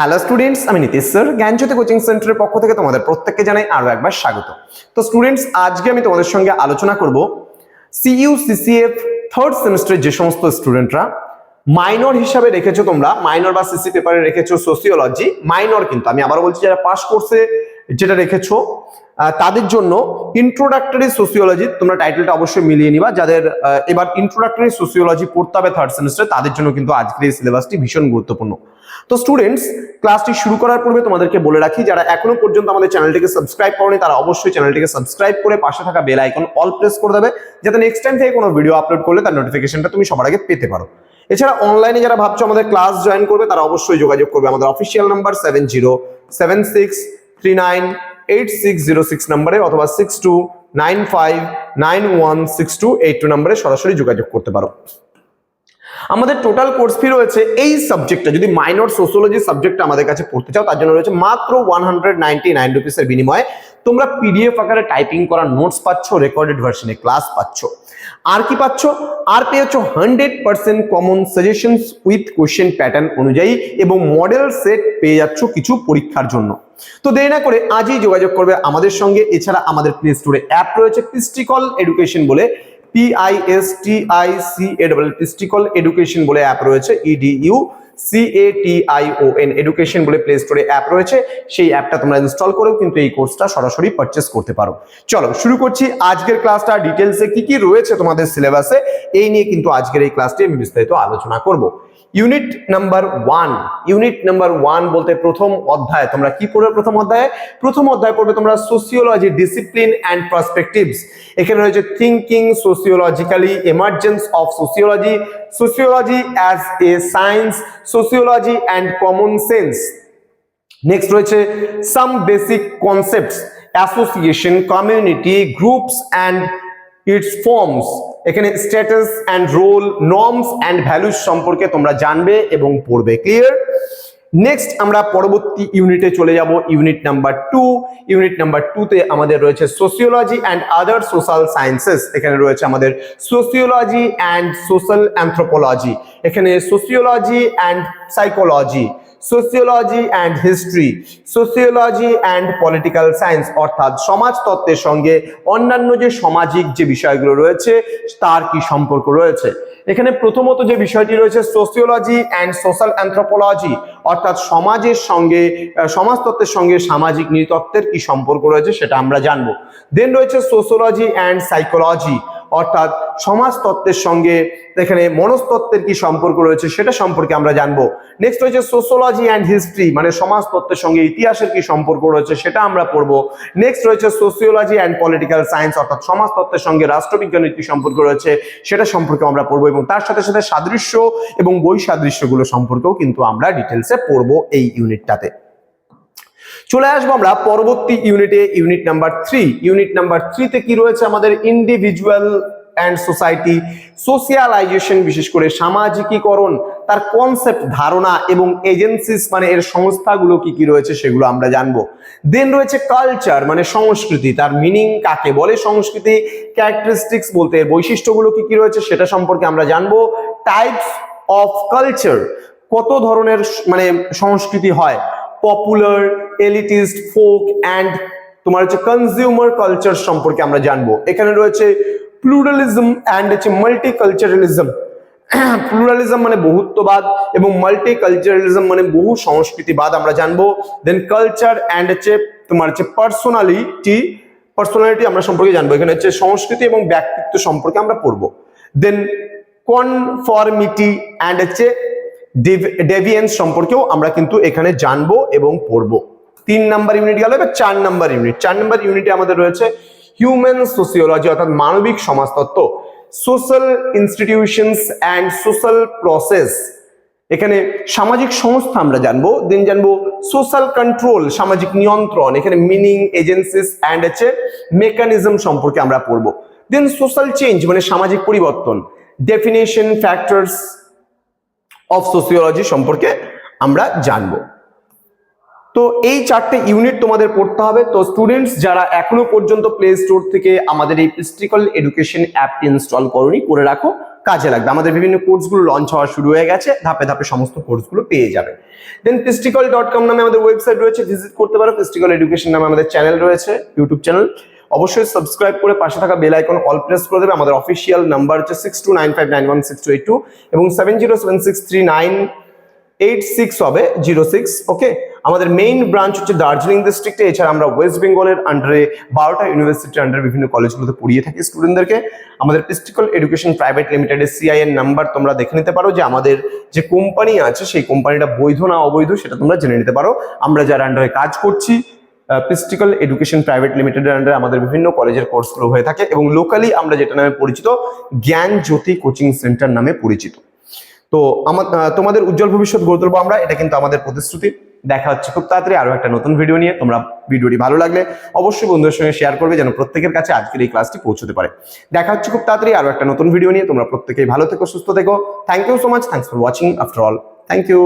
Hello students আমি Nitish sir জ্ঞানজ্যোতি coaching সেন্টারের পক্ষ থেকে তোমাদের প্রত্যেককে জানাই আরও একবার স্বাগত। তো স্টুডেন্টস আজকে আমি তোমাদের সঙ্গে আলোচনা করব সিইউ সিসিএফ থার্ড সেমিস্টারের যে সমস্ত স্টুডেন্টরা মাইনর হিসাবে রেখেছো তোমরা মাইনর বা সিসি পেপারে রেখেছো সোসিওলজি মাইনর কিন্তু, আমি আবার বলছি, যারা পাস কোর্সে যেটা রেখেছো তাদের জন্য ইন্ট্রোডাক্টরি সোসিওলজি তোমরা টাইটেলটা অবশ্যই মিলিয়ে নিবা। যাদের এবার ইন্ট্রোডাক্টরি সোসিওলজি পড়তে হবে থার্ড সেমিস্টারে তাদের জন্য কিন্তু আজকের এই সিলেবাসটি ভীষণ গুরুত্বপূর্ণ। তো স্টুডেন্টস ক্লাসটি শুরু করার পূর্বে তোমাদেরকে বলে রাখি, যারা এখনও পর্যন্ত আমাদের চ্যানেলটিকে সাবস্ক্রাইব করনি, তারা অবশ্যই চ্যানেলটিকে সাবস্ক্রাইব করে পাশে থাকা বেল আইকন অল প্রেস করে দেবে, যাতে নেক্সট টাইম থেকে কোনো ভিডিও আপলোড করলে তার নোটিফিকেশনটা তুমি সবার আগে পেতে পারো। এছাড়া অনলাইনে যারা ভাবছ আমাদের ক্লাস জয়েন করবে, তারা অবশ্যই যোগাযোগ করবে আমাদের official number seven zero seven six three nine eight six zero six নাম্বারে অথবা six two nine five nine one six two eight two নাম্বারে সরাসরি যোগাযোগ করতে পারো। আমাদের টোটাল কোর্স ফি রয়েছে এই সাবজেক্টটা যদি মাইনর সোশ্যোলজি সাবজেক্টটা আমাদের কাছে পড়তে চাও, তার জন্য রয়েছে মাত্র ওয়ান হান্ড্রেড নাইনটি নাইন রুপিসের বিনিময়ে তোমরা পিডিএফ আকারে টাইপিং করা নোটস পাচ্ছ রেকর্ডেড ভার্সনে ক্লাস পাচ্ছ। আর কি পাচ্ছ? আর পেয়েছ hundred percent common suggestions with question pattern অনুযায়ী এবং মডেল সেট পেয়ে যাচ্ছ কিছু পরীক্ষার জন্য। তো দেরি না করে আজই যোগাযোগ করবে আমাদের সঙ্গে। এছাড়া আমাদের প্লে স্টোরে অ্যাপ রয়েছে পিস্টিকল এডুকেশন বলে P I S T I C A পিস্টিকল education বলে অ্যাপ রয়েছে E EDU C A T I O N education বলে প্লে স্টোরে অ্যাপ রয়েছে। সেই অ্যাপটা তোমরা ইনস্টল করেও কিন্তু এই কোর্সটা সরাসরি পারচেস করতে পারো। চলো, শুরু করছি আজকের ক্লাসটা ডিটেলসে কি কি রয়েছে তোমাদের সিলেবাসে এই নিয়ে কিন্তু আজকের এই ক্লাসটি আমি বিস্তারিত আলোচনা করব। Unit number one unit number one বলতে প্রথম অধ্যায়, তোমরা কি পড়বে প্রথম অধ্যায়ে? প্রথম অধ্যায় পড়বে তোমরা সোসিওলজি ডিসিপ্লিন অ্যান্ড পার্সপেক্টিভস এখানে রয়েছে thinking sociologically emergence of sociology sociology as a science sociology and common sense next রয়েছে some basic concepts association community groups and its forms এখানে status and role norms and values সম্পর্কে তোমরা জানবে এবং পড়বে clear next আমরা পরবর্তী ইউনিটে চলে যাব unit number two unit number টুতে আমাদের রয়েছে sociology and other social sciences এখানে রয়েছে আমাদের সোসিওলজি অ্যান্ড সোশ্যাল অ্যান্থ্রোপোলজি এখানে sociology and psychology sociology and history sociology and political science অর্থাৎ সমাজতত্ত্বের সঙ্গে অন্যান্য যে সামাজিক যে বিষয়গুলো রয়েছে, তার কি সম্পর্ক রয়েছে? এখানে প্রথমত যে বিষয়টি রয়েছে সোসিওলজি অ্যান্ড সোশ্যাল অ্যান্থ্রোপোলজি অর্থাৎ সমাজের সঙ্গে সমাজতত্ত্বের সঙ্গে সামাজিক নৃতত্ত্বের কি সম্পর্ক রয়েছে সেটা আমরা জানব। দেন রয়েছে সোসিওলজি অ্যান্ড সাইকোলজি অর্থাৎ সমাজতত্ত্বের সঙ্গে এখানে মনস্তত্ত্বের কি সম্পর্ক রয়েছে সেটা সম্পর্কে আমরা জানব। নেক্সট রয়েছে সোশ্যোলজি অ্যান্ড হিস্ট্রি মানে সমাজতত্ত্বের সঙ্গে ইতিহাসের কি সম্পর্ক রয়েছে সেটা আমরা পড়ব। নেক্সট রয়েছে সোসিওলজি অ্যান্ড পলিটিক্যাল সায়েন্স অর্থাৎ সমাজতত্ত্বের সঙ্গে রাষ্ট্রবিজ্ঞানের কি সম্পর্ক রয়েছে সেটা সম্পর্কে আমরা পড়ব এবং তার সাথে সাথে সাদৃশ্য এবং বৈসাদৃশ্যগুলো সম্পর্কেও কিন্তু আমরা ডিটেলসে পড়ব এই ইউনিটটাতে চলে আসব আমরা পরবর্তী ইউনিটে unit number three unit number থ্রিতে কি রয়েছে আমাদের ইন্ডিভিজুয়াল অ্যান্ড সোসাইটি সোশিয়ালাইজেশন বিশেষ করে সামাজিকীকরণ, তার কনসেপ্ট ধারণা এবং এজেন্সিস মানে এর সংস্থাগুলো কি কি রয়েছে সেগুলো আমরা জানব। দেন রয়েছে কালচার মানে সংস্কৃতি, তার মিনিং কাকে বলে সংস্কৃতি ক্যারেক্টারিস্টিক্স বলতে এর বৈশিষ্ট্যগুলো কি কি রয়েছে সেটা সম্পর্কে আমরা জানব। টাইপস অফ কালচার কত ধরনের মানে সংস্কৃতি হয়? পপুলার এলিটিস্ট ফোক অ্যান্ড তোমার হচ্ছে কনজিউমার কালচার সম্পর্কে আমরা জানব। এখানে রয়েছে প্লুরালিজম অ্যান্ড হচ্ছে মাল্টিকালচারালিজম প্লুরালিজম মানে বহুত্ববাদ এবং মাল্টি কালচারালিজম মানে বহু সংস্কৃতিবাদ, আমরা জানব। দেন কালচার অ্যান্ড হচ্ছে তোমার হচ্ছে পার্সোনালিটি পার্সোনালিটি আমরা সম্পর্কে জানব। এখানে হচ্ছে সংস্কৃতি এবং ব্যক্তিত্ব সম্পর্কে আমরা পড়ব। দেন কনফর্মিটি অ্যান্ড হচ্ছে ডেভিয়েন্স সম্পর্কেও আমরা কিন্তু এখানে জানব এবং পড়ব। তিন নাম্বার ইউনিট গেল, এবার চার নাম্বার ইউনিট চার নাম্বার ইউনিটে আমাদের রয়েছে হিউম্যান সোসিওলজি অর্থাৎ মানবিক সমাজতত্ত্ব social institutions and social process এখানে সামাজিক সংস্থা আমরা জানব, দেন জানব সোশ্যাল কন্ট্রোল সামাজিক নিয়ন্ত্রণ, এখানে মিনিং এজেন্সিস অ্যান্ড হচ্ছে মেকানিজম সম্পর্কে আমরা পড়ব। দেন সোশ্যাল চেঞ্জ মানে সামাজিক পরিবর্তন। ডেফিনেশন ফ্যাক্টরস অফ সোসিওলজি সম্পর্কে আমরা জানব। তো এই চারটে ইউনিট তোমাদের পড়তে হবে। তো স্টুডেন্টস যারা এখনও পর্যন্ত প্লে স্টোর থেকে আমাদের এই পিস্ট্রিকল এডুকেশন অ্যাপটি ইনস্টল করনি, করে রাখো। কাজে লাগবে। আমাদের বিভিন্ন কোর্সগুলো লঞ্চ হওয়া শুরু হয়ে গেছে। ধাপে ধাপে সমস্ত কোর্সগুলো পেয়ে যাবে। দেন ফেস্টিক্যাল ডট কম নামে আমাদের ওয়েবসাইট রয়েছে ভিজিট করতে পারো। ফেস্টিক্যাল এডুকেশন নামে আমাদের চ্যানেল রয়েছে ইউটিউব চ্যানেল অবশ্যই সাবস্ক্রাইব করে পাশে থাকা বেল আইকন অল প্রেস করে দেবে। আমাদের অফিসিয়াল নাম্বার হচ্ছে six two nine five nine one six two eight two এবং seven zero seven six three nine eight six হবে জিরো সিক্স ওকে আমাদের মেইন ব্রাঞ্চ হচ্ছে দার্জিলিং ডিস্ট্রিক্টে এছাড়া আমরা ওয়েস্ট বেঙ্গলের আন্ডারে বারোটা ইউনিভার্সিটির আন্ডারে বিভিন্ন কলেজগুলোতে পড়িয়ে থাকি স্টুডেন্টদেরকে আমাদের পিস্টিকল এডুকেশন প্রাইভেট লিমিটেডের সিআইএন নাম্বার তোমরা দেখে নিতে পারো যে আমাদের যে কোম্পানি আছে, সেই কোম্পানিটা বৈধ না অবৈধ সেটা তোমরা জেনে নিতে পারো। আমরা যার আন্ডারে কাজ করছি পিস্টিক্যাল এডুকেশন প্রাইভেট লিমিটেডের আন্ডারে আমাদের বিভিন্ন কলেজের কোর্সগুলো হয়ে থাকে এবং লোকালি আমরা যেটা নামে পরিচিত জ্ঞান জ্যোতি কোচিং সেন্টার নামে পরিচিত। তো আমার তোমাদের উজ্জ্বল ভবিষ্যৎ গড়ে তুলবো আমরা, এটা কিন্তু আমাদের প্রতিশ্রুতি। দেখা হচ্ছে খুব তাড়াতাড়ি আরও একটা নতুন ভিডিও নিয়ে। তোমরা ভিডিওটি ভালো লাগলে অবশ্যই বন্ধুদের সঙ্গে শেয়ার করবে যেন প্রত্যেকের কাছে আজকের এই ক্লাসটি পৌঁছতে পারে। দেখা হচ্ছে খুব তাড়াতাড়ি আরও একটা নতুন ভিডিও নিয়ে। তোমরা প্রত্যেকেই ভালো থেকো, সুস্থ থেকো। Thank you so much thanks for watching after all thank you